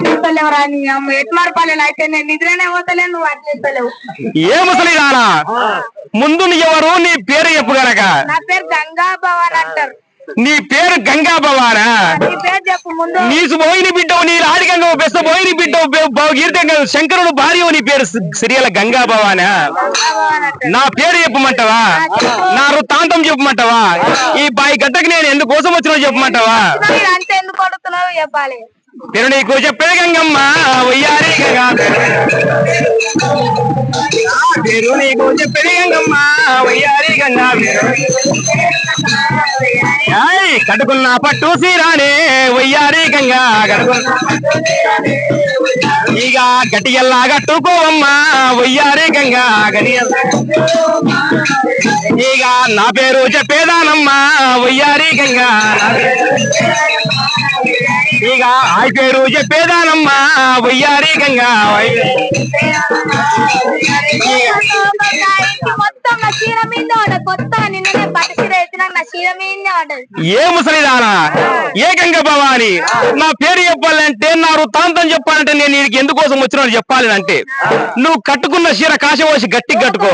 పట్టిస్తలేవురా నీ అమ్మ? ఎట్మార్పాలి అయితే నేను నిద్రనే పోతలేను నువ్వు పట్టిస్తలేవు ఏ ముసలి రానా ముందు నీ ఎవరు నీ పేరు చెప్పు గనక. నా పేరు గంగా భవన్ అంటారు. నీ పేరు గంగా భవానా నీ పేరు చెప్పు ముందు. నీసు పోయిన బిడ్డవు నీ రాడికంగా బెస్త పోయిన బిడ్డవు గీర్తంగా శంకరుడు భార్య నీ పేరు సిరియల గంగా భవానా నా పేరు చెప్పమంటావా? నా వృత్తాంతం చెప్పమంటావా? ఈ బాయి గడ్డకి నేను ఎందుకోసం వచ్చినా చెప్పమంటావా? మీరు అంతే ఎందుకు కొడుతున్నావు చెప్పాలి. నేను నీకు చెప్పే గంగమ్మ వయ్యారి గంగా. పేరు నీకు చెప్పే గంగమ్మ వయ్యారి గంగా. ఏయ్, కట్టుకున్న పట్టు సీరానే వయ్యారి గంగా. కట్టుకున్న ఇక గటియల్లా కట్టుకోవమ్మా వయ్యారి గంగా. గడియల్ ఇక నా పేరు చెప్పేదానమ్మా వయ్యారి గంగా. ఇక ఆ చెప్పేదానమ్మా వయ్యారి గంగా. చీర మీద కొత్త నిన్ననే పట్టు చీర వేసినా నా చీర మీదనే ఉండదు ఏ ముసలిదానా? ఏ గంగ భవాని నా పేరు చెప్పాలంటే నా వృత్తాంతం చెప్పాలంటే నేను నీకు ఎందుకోసం వచ్చినా చెప్పాలి అంటే నువ్వు కట్టుకున్న చీర కాశపోసి గట్టి కట్టుకో.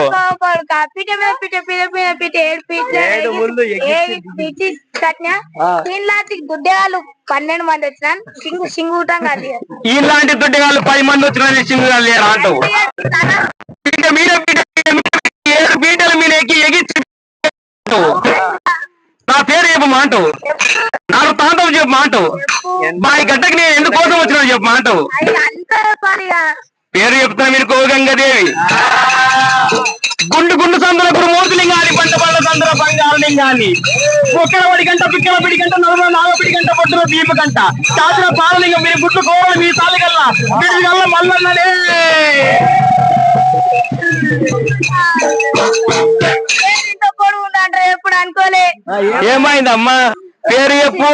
మీద మీద దీనిలాంటి గుడ్డేవాళ్ళు పన్నెండు మంది వచ్చిన సింగు సింగుటం కాదు ఇలాంటి దొడ్డిగాళ్ళు పది మంది వచ్చిన సింగుగా లేరా అంటావు? పీట మీద మాట నాలుగు వృత్తాంతం చెప్పు మాట మా ఈ గడ్డకి నేను ఎందుకోసం వచ్చినా చెప్పు మాట పేరు చెప్తున్నా మీరు కోగంగదేవి గుండు గుండు సందుల గురుమూర్తి లింగాన్ని పంట పళ్ళ సందుల బంగారు ఒక్కడ వడి గంట పిక్కల పిడి గంట నలుగురు నాలుగు పిడి గంట పొట్టుల దీప గంట చాచిన పాలలింగం మీరు గుట్లు కోవాలి మీ తాలి గల్లా వీడి గల్ల ఏమైందమ్మా? పేరు చెప్పు.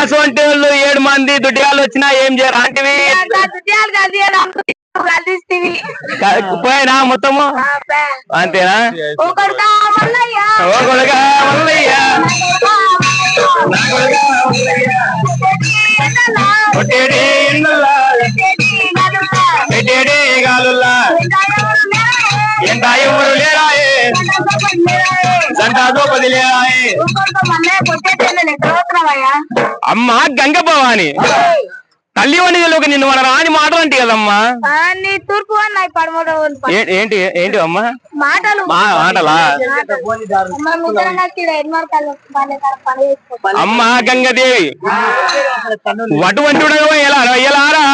అసొంటి వాళ్ళు ఏడు మంది దుడ్డిగాళ్ళు వచ్చినా ఏం చేయరు? అంటివి? పోయినా మొత్తము అంతేనా? ఒకడు మల్లయ్య. దోపది లేరాయే అమ్మ గంగ భవాని. తల్లి వనిగలోకి నిన్ను మన రాని మాటలు అంటే కదమ్మా. తూర్పు ఏంటి ఏంటి అమ్మా? మాటలు మాటలా? అమ్మ గంగదేవి. అటువంటి ఎలా ఎలారా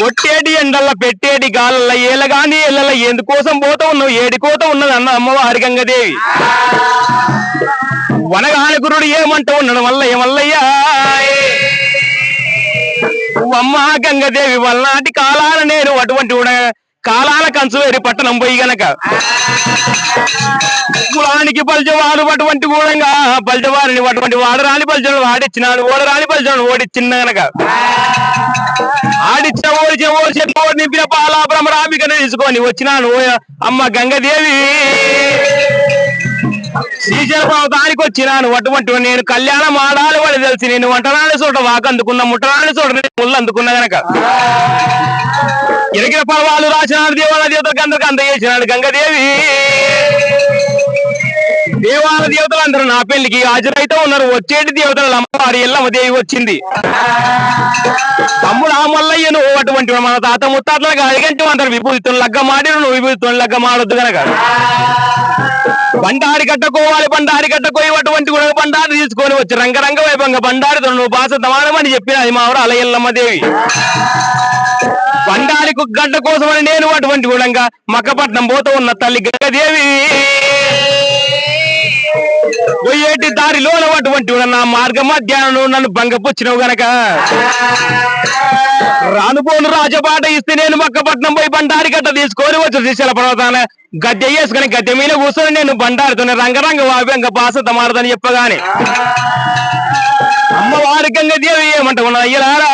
కొట్టేటి ఎండల్ల పెట్టేటి గాలల్ల ఏలగాని ఎల్లల ఎందుకోసం పోతా ఉన్నావు? ఏడికోత ఉన్నది అన్న అమ్మవారి గంగదేవి. వనగాని గురుడు ఏమంటూ ఉన్నాడు? వల్ల ఏమల్లయ్యా అమ్మ గంగదేవి వల్నాటి కాలాల నేను అటువంటి కాలాల కంచు వేరి పట్టణం పోయి గనక. కులానికి పలిచేవాడు అటువంటి కూడంగా పలిచేవారిని అటువంటి వాడరాని పలిచడు వాడిచ్చినాడు ఓడరాని పలిచాడు ఓడిచ్చిన గనక. ఆడిచ్చిన ఓడిచిన ఓడిచిన ఓడి నింపిన పాల భ్రమరామికను తీసుకొని వచ్చినాను అమ్మ గంగదేవి. శ్రీశైలం దానికి వచ్చినాను. అటువంటి నేను కళ్యాణం ఆడాలి వాడు తెలిసి నేను వంటరాని చోట వాకు అందుకున్నా ముట్టరాని చోట ముళ్ళు అందుకున్నా గనక. ఇరగిన పర్వాలు రాసినాడు దేవాల దేవతలకు అందరికి అందజేసినాడు గంగదేవి. దేవాల దేవతలు అందరూ నా పెళ్ళికి హాజరైతే ఉన్నారు. వచ్చేటి దేవతలు అమ్మవారి ఎల్లమ్మ దేవి వచ్చింది. తమ్ముడు ఆ మల్లయ్య నువ్వు అటువంటి మన తాత ముత్తాతలకు అడిగంటే అందరు విభూతితో లగ్గమాడి నువ్వు విభూతితో లగ్గ కనుక గనక. బండారి కట్టకోవాలి బండారి కట్టకోయి అటువంటి కూడా బండారి తీసుకొని వచ్చి రంగరంగ వైభవంగా బండారితో నువ్వు బాస దమానమని చెప్పిన అది మా ఊరు అలయల్లమ్మ దేవి. బండారి గడ్డ కోసమని నేను అటువంటి కూడా మక్కపట్నం పోతూ ఉన్న తల్లి గంగదేవి. పోయేటి దారిలో అటువంటి ఉన్న నా మార్గ మధ్యాహ్నం నన్ను భంగపుచ్చినవు గనక. రానుపోను రాజబాట ఇస్తే నేను మక్కపట్నం పోయి బండారి గడ్డ తీసుకొని వచ్చి శ్రీశైల పర్వతాన గద్దె వేసుకుని గద్దె మీద కూర్చొని నేను బండారుతోనే రంగరంగ వావ్యంగ బాస తమారదని చెప్పగానే అమ్మవారి గంగ దేవి ఏమంటున్నా అయ్యలారా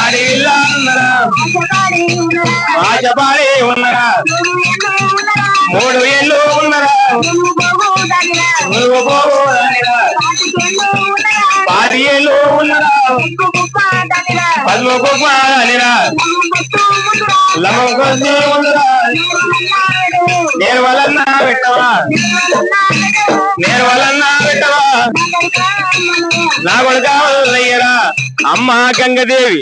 ఆడు రాజబారి ఉన్నరా మూడు ఏళ్ళు ఉన్నరా నువ్వు పాతి ఏళ్ళు ఉన్నరా పద్మ గొప్ప అనిరా? నేను వలన్నా పెట్టవా? నేను వలన్నా పెట్టవా? నా కొడుక అయ్యరా అమ్మ గంగదేవి.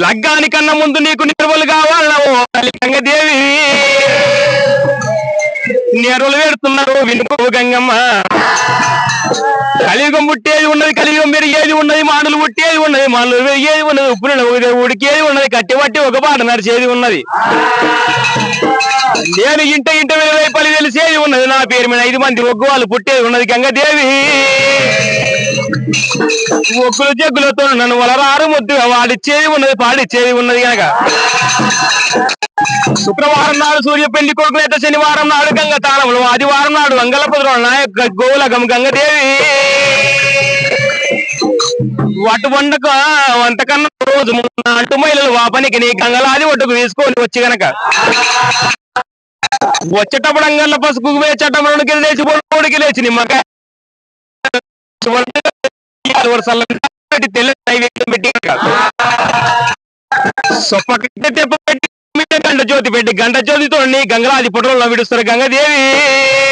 లగ్గాని కన్నా ముందు నీకు నిర్వలు కావాలన్నావు గంగదేవి? నేరులు పెడుతున్నారు వినుకో గంగమ్మ. కలియుగం పుట్టేది ఉన్నది కలియుగం పెరిగేది ఉన్నది మాటలు పుట్టేది ఉన్నది మాటలు పెరిగేది ఉన్నది ఉప్పు ఉడికేది ఉన్నది కట్టి పట్టి ఒక పాట నడిచేది ఉన్నది. నేను ఇంట ఇంట వేల పని తెలిసేది ఉన్నది నా పేరు మీద ఐదు మంది ఒగ్గు వాళ్ళు పుట్టేది ఉన్నది గంగదేవి. ఒక్కులు జగ్గులతో నన్ను వలరారు ముద్దుగా వాడిచ్చేది ఉన్నది పాడిచ్చేది ఉన్నది కనుక శుక్రవారం నాడు సూర్య పెళ్ళి కొడుకులైతే శనివారం నాడు గంగ తాళములు ఆదివారం నాడు అంగళపుత్రుడు నాయక గోవులగం గంగదేవి. వటు వండక వంతకన్నా రోజు అంటు మహిళలు వాపనికి నీ గంగలాది ఒడ్డుకు తీసుకొని వచ్చి గనక. వచ్చేటప్పుడు అంగళ్ళ పసుపు వేచేటప్పుడు లేచి పొడికి లేచి నిమ్మకాయ పెట్టి తెల్ల పెట్టి సొప్ప కట్టె తెప్ప పెట్టి మీద గంట జ్యోతి పెట్టి గంట జ్యోతితో గంగలాది పుట్టలో విడుస్తారు గంగదేవి.